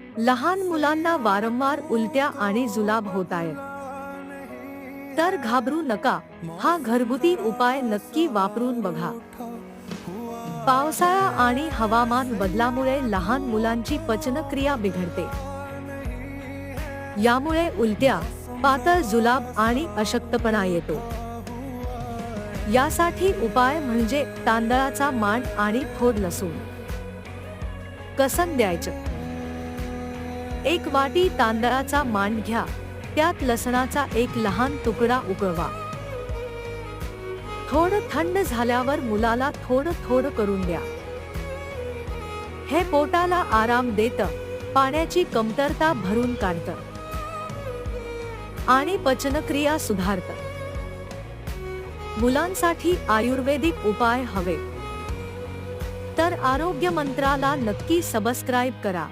लहान मुलांना वारंवार उलट्या आणि जुलाब होत आहेत तर घाबरू नका हा घरगुती उपाय नक्की वापरून बघा. पावसाळा आणि हवामान बदलामुळे लहान मुलांची पचनक्रिया बिघडते. यामुळे उलट्या पातळ जुलाब आणि अशक्तपणा येतो. यासाठी उपाय म्हणजे तांदळाचा मांड आणि थोड लसूण. कसन द्यायचं? एक वाटी तांदळाचा मांड घ्या. त्यात लसणाचा एक लहान तुकडा उकळवा. थोडं थंड झाल्यावर मुलाला थोडं थोडं करून द्या. हे पोटाला आराम देतं. पाण्याची कमतरता भरून काढतं. आणि पचनक्रिया सुधारतं. मुलांसाठी आयुर्वेदिक उपाय हवे. तर आरोग्य मंत्राला नक्की सबस्क्राईब करा.